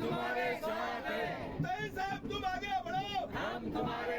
तुम्हारे साथ हैं। साहेब तुम आगे बढ़ो। हम तुम्हारे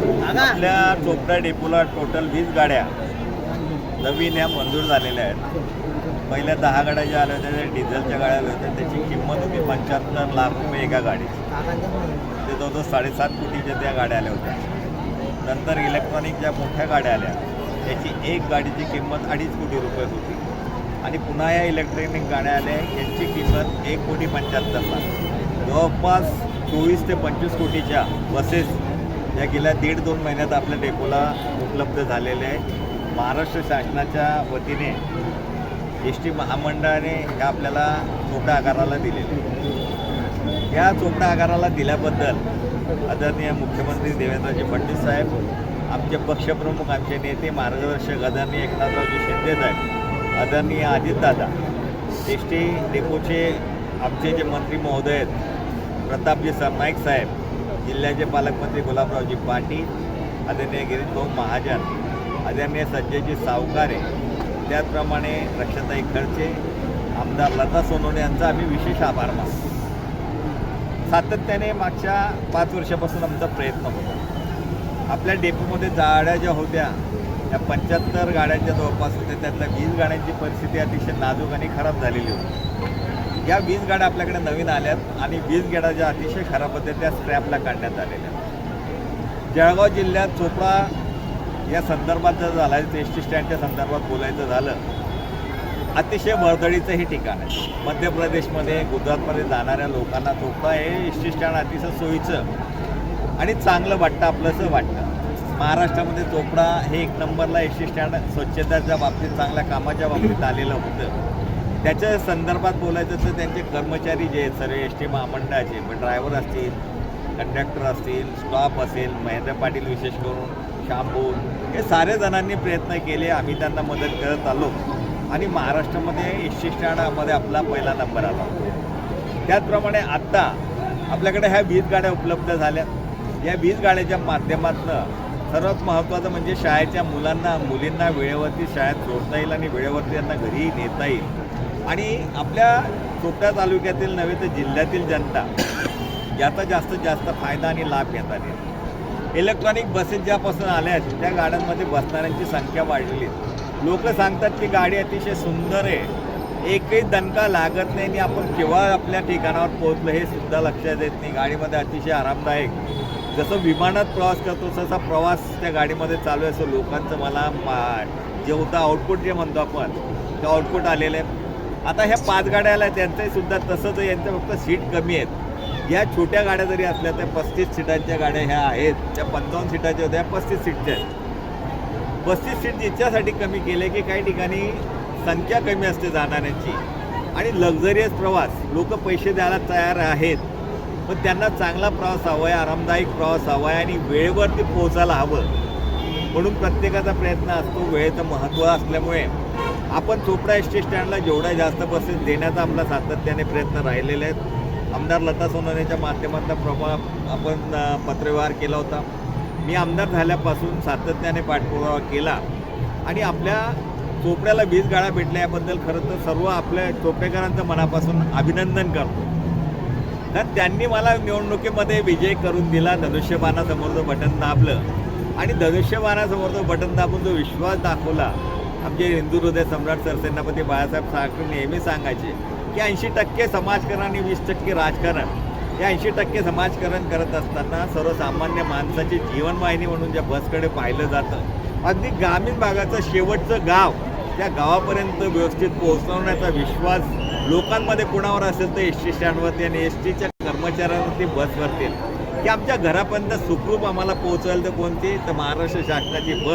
आपल्या चोपडा डेपोला टोटल वीस गाड्या नवीन ह्या मंजूर झालेल्या आहेत. पहिल्या दहा गाड्या ज्या आल्या होत्या त्या डिझेलच्या गाड्या आल्या होत्या. त्याची किंमत होती पंच्याहत्तर लाख रुपये एका गाडीची. ते जवळजवळ साडेसात कोटीच्या त्या गाड्या आल्या होत्या. नंतर इलेक्ट्रॉनिक ज्या मोठ्या गाड्या आल्या त्याची एक गाडीची किंमत अडीच कोटी रुपये होती. आणि पुन्हा या इलेक्ट्रॉनिक गाड्या आल्या यांची किंमत एक कोटी पंच्याहत्तर लाख. जवळपास चोवीस ते पंचवीस कोटीच्या बसेस या गेल्या दीड दोन महिन्यात आपल्या डेपोला उपलब्ध झालेले आहे महाराष्ट्र शासनाच्या वतीने एस टी महामंडळाने ह्या आपल्याला चोपडा आकाराला दिलेले आहे. या चोपडा आकाराला दिल्याबद्दल आदरणीय मुख्यमंत्री देवेंद्रजी फडणवीस साहेब आमचे पक्षप्रमुख आमचे नेते मार्गदर्शक आदरणीय एकनाथरावजी शिंदे साहेब आदरणीय अजितदादा एस टी डेपोचे आमचे जे मंत्री महोदय आहेत प्रतापजी सरनाईक साहेब जिल्ह्याचे पालकमंत्री गुलाबरावजी पाटील आदरणीय गिरीशभाऊ महाजन आदरणीय संजयजी सावकारे त्याचप्रमाणे रक्षाताई खडसे आमदार लता सोनवणे यांचा आम्ही विशेष आभार मानतो. सातत्याने मागच्या पाच वर्षापासून आमचा प्रयत्न होता. आपल्या डेपोमध्ये गाड्या ज्या होत्या त्या पंच्याहत्तर गाड्यांच्या जवळपास होत्या. त्यातल्या वीस गाड्यांची परिस्थिती अतिशय नाजूक आणि खराब झालेली होती. या वीज गाड्या आपल्याकडे नवीन आल्यात आणि वीज गाड्या ज्या अतिशय खराब होत्या त्या स्क्रॅपला काढण्यात आलेल्या जळगाव जिल्ह्यात चोपडा या संदर्भात जर झालं एस टी स्टँडच्या संदर्भात बोलायचं झालं अतिशय वर्दळीचं हे ठिकाण आहे. मध्य प्रदेशमध्ये गुजरातमध्ये जाणाऱ्या लोकांना चोपडा हे एस टी स्टँड अतिशय सोयीचं आणि चांगलं वाटतं आपलंसं वाटतं. महाराष्ट्रामध्ये चोपडा हे एक नंबरला एस टी स्टँड स्वच्छतेच्या बाबतीत चांगल्या कामाच्या बाबतीत आलेलं होतं. त्याच्या संदर्भात बोलायचं तर त्यांचे कर्मचारी जे आहेत सर्व एस टी महामंडळाचे मग ड्रायव्हर असतील कंडक्टर असतील स्टॉप असेल महेंद्र पाटील विशेष करून शांबून हे सारे जणांनी प्रयत्न केले. आम्ही त्यांना मदत करत आलो. आणि महाराष्ट्रामध्ये एस टी स्टँडामध्ये आपला पहिला नंबर आला. त्याचप्रमाणे आत्ता आपल्याकडे ह्या वीज गाड्या उपलब्ध झाल्या. या वीज गाड्याच्या माध्यमातून सर्वात महत्त्वाचं म्हणजे शाळेच्या मुलांना मुलींना वेळेवरती शाळेत सोडता येईल आणि वेळेवरती त्यांना घरीही नेता येईल. आणि आपल्या चोपड्या तालुक्यातील नव्हे तर जिल्ह्यातील जनता याचा जास्तीत जास्त फायदा आणि लाभ घेतात. येईल इलेक्ट्रॉनिक बसेस ज्यापासून आल्या आहेत त्या गाड्यांमध्ये बसणाऱ्यांची संख्या वाढलेली आहे. लोक सांगतात की गाडी अतिशय सुंदर आहे. एकही दणका लागत नाही आणि आपण केव्हा आपल्या ठिकाणावर पोहोचलो हे सुद्धा लक्षात येत नाही. गाडीमध्ये अतिशय आरामदायक. जसं विमानात प्रवास करतो तसा प्रवास त्या गाडीमध्ये चालू आहे. असं लोकांचं मला मा- जे होतं आउटपुट जे म्हणतो आपण ते आउटपुट आलेलं आहे. आता ह्या पाच गाड्या आल्या त्यांचंही सुद्धा तसंच यांचं फक्त सीट कमी आहेत. या छोट्या गाड्या जरी असल्या त्या पस्तीस सीटांच्या गाड्या ह्या आहेत त्या पंचावन्न सीटाच्या होत्या पस्तीस सीटच्या आहेत. पस्तीस सीट याच्यासाठी कमी केले की काही ठिकाणी संख्या कमी असते जाणाऱ्यांची. आणि लक्झरियस प्रवास लोक पैसे द्यायला तयार आहेत पण त्यांना चांगला प्रवास हवा आहे आरामदायक प्रवास हवा आहे आणि वेळेवरती पोहोचायला हवं. म्हणून प्रत्येकाचा प्रयत्न असतो वेळेचं महत्त्व असल्यामुळे. आपण चोपडा एस टी स्टँडला जेवढ्या जास्त बसेस देण्याचा आपला सातत्याने प्रयत्न राहिलेले आहेत. आमदार लता सोनवणेच्या माध्यमातून प्रमा आपण पत्रव्यवहार केला होता. मी आमदार झाल्यापासून सातत्याने पाठपुरावा केला. आणि आपल्या चोपड्याला वीज गाळा भेटल्या याबद्दल खरं तर सर्व आपल्या चोपडेकरांचं मनापासून अभिनंदन करतो. तर त्यांनी मला निवडणुकीमध्ये विजय करून दिला धनुष्यबाणासमोरचं बटन दाबलं. आणि धनुष्यबाणासमोर तो बटन दाबून जो विश्वास दाखवला आमचे हिंदू हृदय सम्राट सरसेनापती बाळासाहेब ठाकरे नेहमी सांगायचे की ऐंशी टक्के समाजकारण आणि वीस टक्के राजकारण. या ऐंशी टक्के समाजकारण करत असताना सर्वसामान्य माणसाची जीवनवाहिनी म्हणून ज्या बसकडे पाहिलं जातं अगदी ग्रामीण भागाचं शेवटचं गाव त्या गावापर्यंत व्यवस्थित पोहोचवण्याचा विश्वास लोकांमध्ये कुणावर असेल तर एस टी स्टँडवरती आणि एस टीच्या कर्मचाऱ्यांवरती बस करतील की आमच्या घरापर्यंत सुखरूप आम्हाला पोहोचवायला तर कोणती? तर महाराष्ट्र शासनाची बस